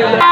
Yeah.